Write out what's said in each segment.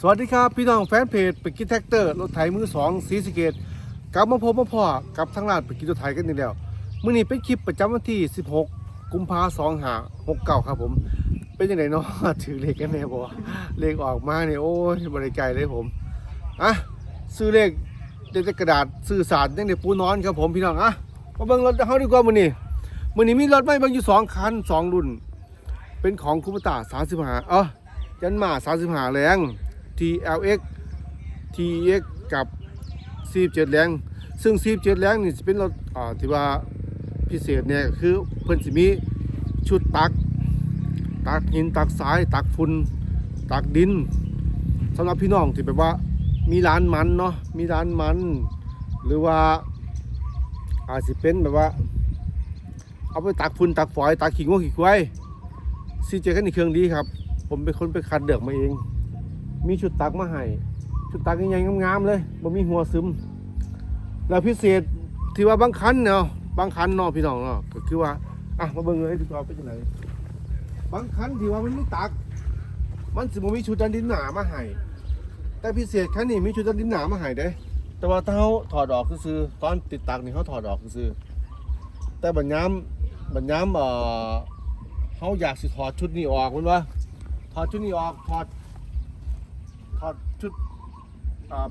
สวัสดีครับพี่น้องแฟนเพจไปกินแท็กเตอร์รถไถมือสองสีสเกตกลับมาพบมาพ่อกับทางร้านไปกินรถไถกันอีกแล้วมื้อนี้เป็นคลิปประจำวันที่ 16 กุมภาสองหาหกเก้าครับผม เป็นยังไงเนาะถือเลขกันแน่บ่เลขออกมาเนี่ยโอ้ยบริไกลเลยผมอะซื้อเลขเด็ดกระดาษซื้อสารยังเด็ปูนอนครับผมพี่น้องอะมาเบิ่งรถเฮาดีกว่ามื้อนี้มื้อนี้มีรถไม่เบิ่งอยู่สองคันสองรุ่น เป็นของคูปตา35เอ้อยันมา35แรง TLX TX กับ47แรงซึ่ง47แรงนี่สิเป็นรถอ่าที่ว่าพิเศษเนี่ยคือเพิ่นสิมีชุดตัก ตักหินตักทรายตักฝุ่นตักดินสำหรับพี่น้องที่แบบว่ามีร้านมันเนาะมีร้านมัน หรือว่าอาจสิเป็นแบบว่า เอาไปตักฝุ่นตักฝอยตักขี้งวขี้ควายซีเจคันนี้เครื่องดีครับ ผมเป็นคนไปคัดเดือกมาเอง มีชุดตักมาให้ชุดตักใหญ่ๆงามๆเลยบ่มีหัวซึม แล้วพิเศษที่ว่าบางคันเนาะบางคันเนาะพี่น้องเนาะก็คือว่าอะมาเบิ่งเลยดีกว่าเป็นจังไดบางคันที่ว่ามันไม่ตัก มันสิบ่มีชุดดันดินหนามาให้แต่พิเศษคันนี้มีชุดดันดินหนามาให้เด้แต่ว่าถ้าเขาถอดออกซื่อตอนติดตักนี่เขาถอดออกซื่อแต่บัดยามบัดยามเอ่อเขาอยากสิถอดชุดนี้ออกมันว่าถอดชุดนี้ออกถอด ถอดชุด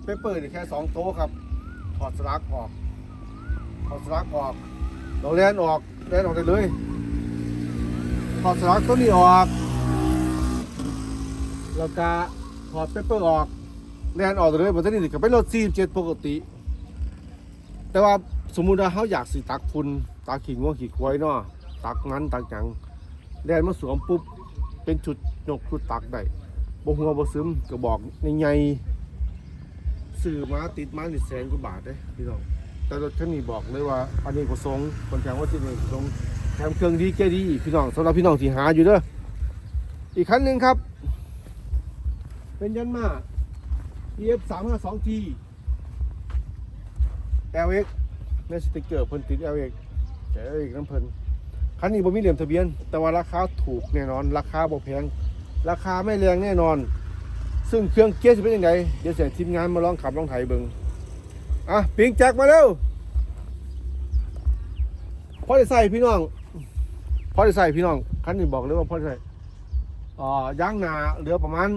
เปเปอร์นี่แค่สองโต๊ะครับ ถอดสลักออกถอดสลักออกเราแล่นออกแล่นออกได้เลยถอดสลักตัวนี้ออก แล้วก็ถอดเปเปอร์ออกแล่นออกได้เลยบนตัวนี้ก็เป็นรถ47ปกติ แต่ว่าสมมุติว่าเขาอยากสิตักฝุ่นตักขี้ง่วงขี้ควายเนาะตักนั้นตักหยังแล่นมาสวมปุ๊บเป็นชุดยกชุดตักได้ บ่หัวบ่ซึมก็บอกใหญ่ๆซื้อมาติดมาหนี่แสนกว่าบาทเด้พี่น้องแต่รถคันนี้บอกเลยว่าอันนี้ประสงคนแทงว่าที่นี่ประสงแถมเครื่องดีแก่ดีอีกพี่น้องสำหรับพี่น้องที่หาอยู่เด้ออีกคันหนึ่งครับ เป็นยันมา EF 3 5 2 G LX ในสติกเกอร์เพิ่นติด LX แก LX น้ำเพิ่นคันนี้บ่มีเหลี่ยมทะเบียน แต่ว่าราคาถูกแน่นอน ราคาบ่แพง ราคาไม่แรงแน่นอน ซึ่งเครื่องเกียร์จะเป็นยังไงเดี๋ยวเสียทีมงานมาลองขับลองไถเบิงอะปิงแจ็คมาเร็วพอได้ใส่พี่น้องพอได้ใส่พี่น้องคันนี้บอกเลยว่าพอได้ใส่อ่ายางหนาเหลือประมาณ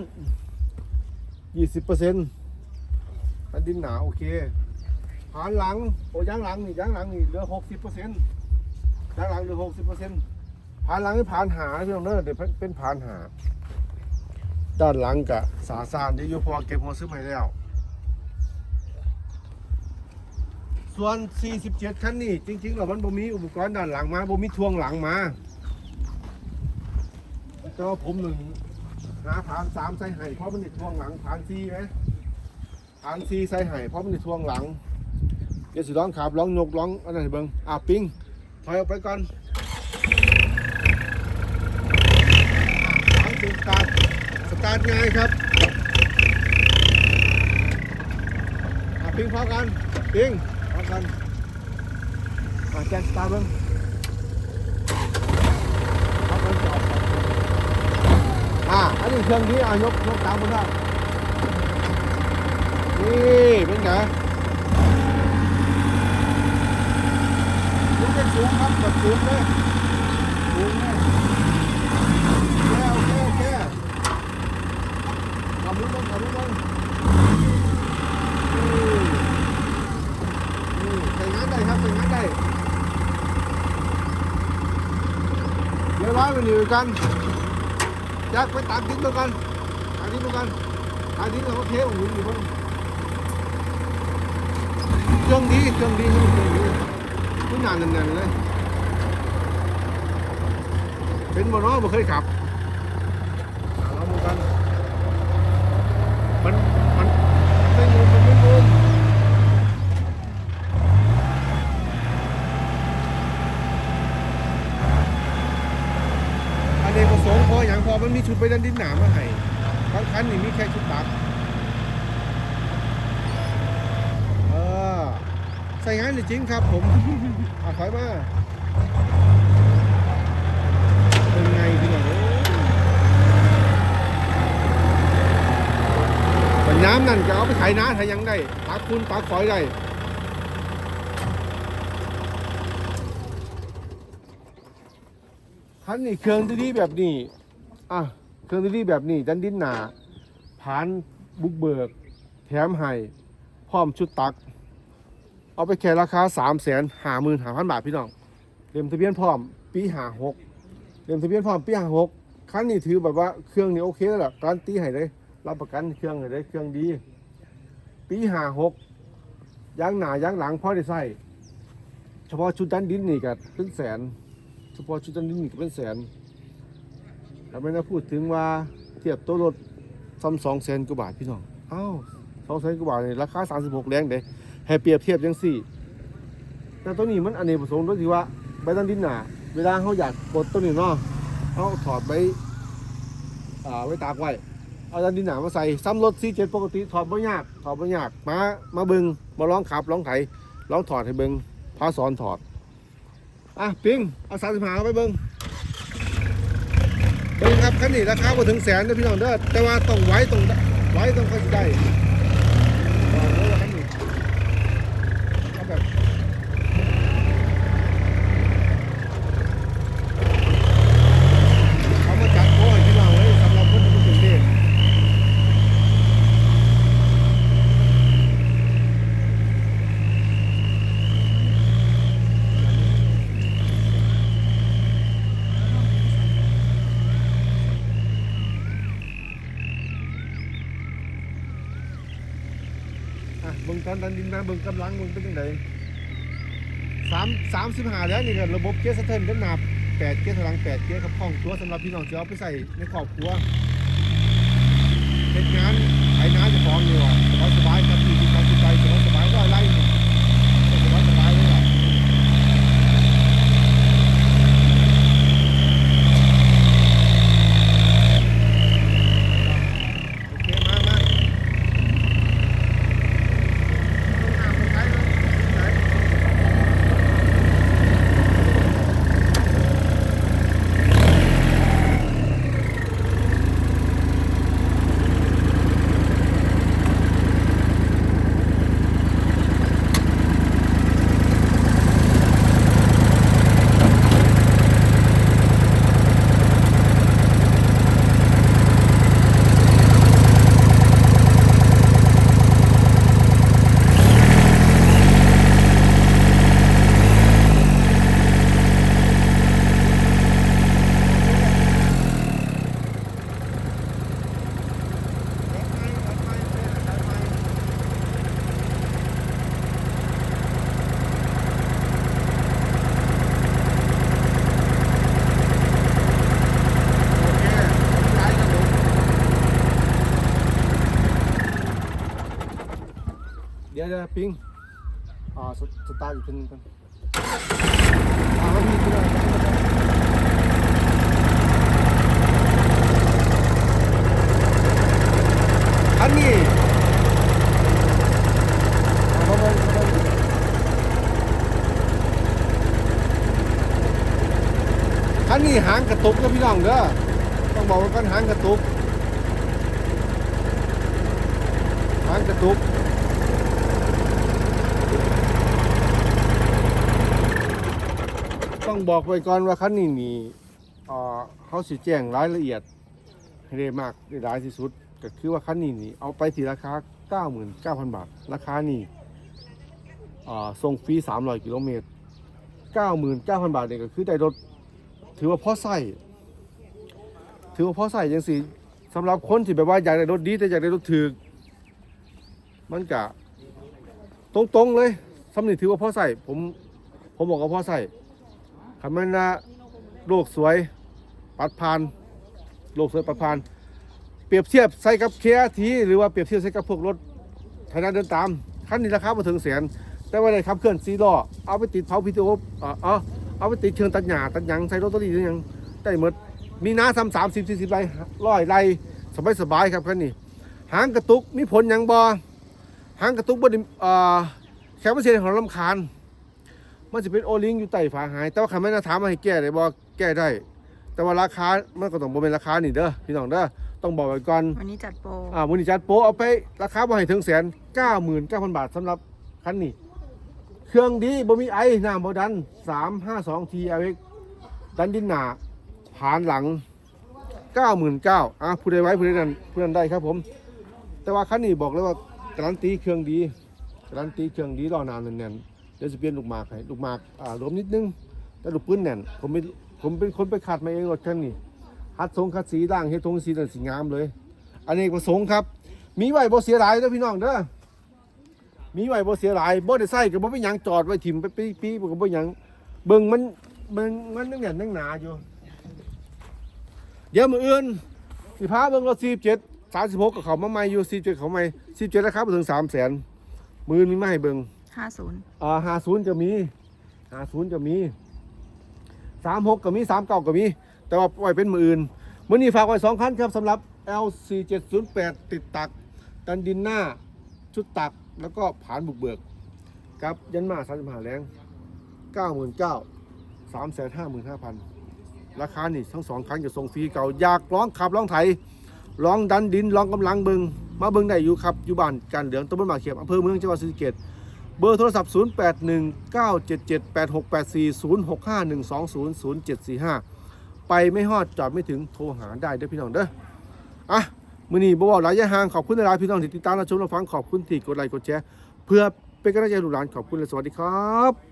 ยี่สิบเปอร์เซ็นต์อันดินหนาโอเคผานหลังโอ้ยางหลังนี่ยางหลังนี่เหลือหกสิบเปอร์เซ็นต์ยางหลังเหลือหกสิบเปอร์เซ็นต์ผานหลังนี่ผานหาพี่น้องเด้อเดี๋ยวเป็นผานหา ด้านหลังกะสาสานที่อยู่พอเก็บหัวซื้อใหม่แล้ว ส่วน 47 คันนี้จริงๆแล้วมันบ่มีอุปกรณ์ด้านหลังมาบ่มีทวงหลังมาแต่ว่าผมหนึ่งหาฐานสามใส่ไห้เพราะมันติดทวงหลังฐานซีไหมฐานซีใส่ไห้เพราะมันติดทวงหลังเดี๋ยวสิร้องขับร้องยกร้องอันนั้นให้เบิ่งอะปิ้งถอยออกไปก่อนอะสตาร์ทส ตาร์ทง่ายครับปิ้งพร้อมกันปิ้งพร้อมกันอแจ็คสตาร์ทเบิ่งพร้อมกันจอดอะอันนี้เครื่องนี้อะยกยกตามมันได้นี่เป็นไงยกเป็นสูงครับแบบสูงเลยสูงเลยโอเคโอเคโอเค ขับรถลงขับรถลงใส่งานได้ครับใส่งานได้เดี๋ยวร้อยไปหนึ่กันอยากไปตามทิ้งตัวกันตามทิ้งตัวกันตามทิ้งเราก็เทของหนุนอยู่บ้างเครื่องดีเครื่องดีเครื่องดีทุกอย่างเงินๆเลยเป็นบอน้อบ่เคยขับเราดูกัน มันไม่งุมมันไม่งุมอันนี้ประสงค์พออย่างพอมันมี ชุดไปดันดินหนามาให้บางคันนี่มีแค่ชุดตักเออใส่งานจริงครับผมอะถอยมาเป็นไงพี่น้องเอ้ยน้ำนั่นก็เอาไปไถนาไถหยังได้ตักคุณตักฝอยได้คันนี้เครื่องดีๆแบบนี้ อะ เครื่องดีๆแบบนี้ดันดินหนาผ่านบุกเบิก แถมให้พร้อมชุดตัก เอาไปแค่ราคา3ามแสนหาหมื่นหาพันบาทพี่น้องเต็มทะเบียนพร้อมปีหาหกเต็มทะเบียนพร้อมปีหาหกคันนี้ถือแบบว่าเครื่องนี้โอเคแล้วล่ะการตีให้เลยรับประกันเครื่องให้เลยเครื่องดีปีหาหกยางหนายางหลังพอได้ใส่เฉพาะชุดดันดินนี่ก็เป็นแสน เฉพาะชุดดันดินนี่ก็เป็นแสน แล้วไม่ได้พูดถึงว่าเทียบตัวรถซ้ำสองแสนกว่าบาทพี่น้องเอ้าสองแสนกว่าบาทนี่ราคาสามสิบหกแรงเด้ให้เปรียบเทียบจังสี่ แต่ตัวนี้มันอันนี้ผสมด้วยที่ว่าใบดันดินหนาเวลาเขาอยากกดตัวนี้เนาะเขาถอดใบอ่าไว้ตากไว้เอาดันดินหนามาใส่ซ้ำรถซีเจ็ดปกติถอดบ่ยากถอดบ่ยากมามาเบิงมาลองขับลองไถลองถอดให้เบิงพาสอนถอดอะปิงเอาสามสิบห้าไปเบิงเบิง ครับคันนี้ราคาบ่ถึงแสนเด้อพี่น้องเด้อแต่ว่าต้องไว้ต้องไว้ต้องเข้าใจได้บอกเลยว่าคันนี้เอาแบบเอามาจัดโอ้ให้พี่น้องเลยสำหรับคนที่บ่ถึงเดช อะเบิ่งตอนดันดินนะเบิ่งกำลังเบิ่งเป็นยังไงสามสามสิบห้าแล้วนี่ก็ระบบเกียร์สะเทินกันหนาแปดเกียร์ถลังแปดเกียร์ครับคล่องตัวสำหรับพี่น้องที่เอาไปใส่ในครอบครัวเป็นงานไถนาจะฟ้องเลยว่ะสบายสบายครับอยู่ที่การจิตใจสบายสบายๆร้อยไร่นี่สบายสบายๆเลยอะโอเคมามา เดี๋ยวเดี๋ยวปิงอ่าสสตาร์ทอีกทีนึงก่อนอ่าแล้วมีตัวอะไรอันนี้เอามาเบิ่งเอามาเบิ่งอันนี้หางกระตุกนะพี่น้องเด้อต้องบอกว่ากันหางกระตุก หางกระตุก ต้องบอกไว้ก่อนว่าคันนี้นี่เอ่อเขาสิแจ้งรายละเอียดให้ได้มากได้หลายที่สุดก็คือว่าคันนี้นี่เอาไปที่ราคา 99,000 บาท ราคานี่อ่อส่งฟรี 300 กิโลเมตร 99,000 บาทเนี่ยก็คือได้รถถือว่าพอใส่ถือว่าพอใส่ยังสิสำหรับคนที่แบบว่าอยากได้รถดีแต่อยากได้รถถือมันกะตรงๆเลยสำนึกถือว่าพ่อใส่ผมผมบอกว่าพ่อใส่ คำนั้นนะโลกสวยปัดผ่านโลกสวยปัดผ่าน เปรียบเทียบใส่กับเคทีหรือว่าเปรียบเทียบใส่กับพวกรถไทยนาเดินตามคันนี้ราคามาถึงแสนแต่ว่าได้ขับเคลื่อนซีล้อเอาไปติดเผาพิทีโอเออเอาเอาไปติดเครื่องตัดหญ้าตัดหยังใส่รถตัวนี้ตัดหยังได้หมดมีน้าซ้ำสามสิบสี่สิบไรร้อยไรสบายสบายๆครับคันนี้หางกระตุกมีผลยังบอหางกระตุกบไดเอ่อแค่ไม่เสียของลำคาญ มันจะเป็นโอลิงอยู่ใต้ฝาหาย แต่ว่าคำแม่นาถามมาให้แก้ได้บ่แก้ได้ แต่ว่าราคามันก็ต้องบ่เป็นราคานี่เด้อพี่น้องเด้อต้องบอกไว้ก่อนวันนี้จัดโปรอ่ามูนิจัดโปะเอาไปราคาบ่ให้ถึงแสนเก้าหมื่นเก้าพันบาทสำหรับคันนี้เครื่องดีบ่มีไอน้ำบ่ดันสามห้าสองทีเอเดันดินหนาผ่านหลังเก้าหมื่นเก้าอะผู้ใดไว้ผู้ใดนั้นผู้นั้นได้ครับผม แต่ว่าคันนี้บอกเลยว่าการันตีเครื่องดีการันตีเครื่องดีรอนานแน่นๆ เดี๋ยวจะเปลี่ยนลูกหมากให้ลูกหมากอ่าลมนิดนึงแต่ลูกปืนแน่นผมเป็นผมเป็นคนไปขัดมาเองรถคันนี้คัดทรงคัดสีด่างเฮ็ดทรงสีนั่นสีงามเลยอันนี้ประสงค์ครับ มีไว้บ่เสียหลายเด้อพี่น้องเด้อมีไว้บ่เสียหลายบ่ได้ใส่ก็บ่เป็นหยังจอดไว้ถิ่มไปปีๆบ่ก็บ่หยังเบิ่งมันเบิ่งมันนั่งแน่นนั่งหนาอยู่ เดี๋ยวมื้ออื่นสิพาเบิ่งรถ47 36กับเขามาใหม่อยู่47เขาใหม่47ราคาบ่ถึง300,000มื้อนี้มาให้เบิ่ง ห้าศูนย์อ่า50จะมี50จะมี36ก็มี39ก็มี แต่ว่าปล่อยเป็นมืออื่นมื้อนี้ฝากไว้สองคันครับสำหรับ L4708 ติดตักดันดินหน้า ชุดตักแล้วก็ผานบุกเบิกครับยันมาสามสิบห้าแรงเก้าหมื่นเก้าสามแสนห้าหมื่นห้าพันราคานี่ทั้งสองครั้งจะส่งฟรีเก่าอยากร้องขับร้องไถร้องดันดินร้องกำลังเบิงมาเบิงได้อยู่ครับอยู่บ้านการเหลืองตำบลหมากเขียบอำเภอเมืองจังหวัดศรีสะเกษ เบอร์โทรศัพท์ 0 8 1 9 7 7 8 6 8 4 0 6 5 1 2 0 0 7 4 5 ไปไม่ฮอดจอดไม่ถึงโทรหาได้เด้อพี่น้องเด้ออะมือนี้บ่าหลายยาห่างขอบคุณหลายพี่น้องที่ติดตามรับชมรับฟังขอบคุณที่กดไลค์กดแชร์เพื่อเป็นกำลังใจหลูกหลานขอบคุณและสวัสดีครับ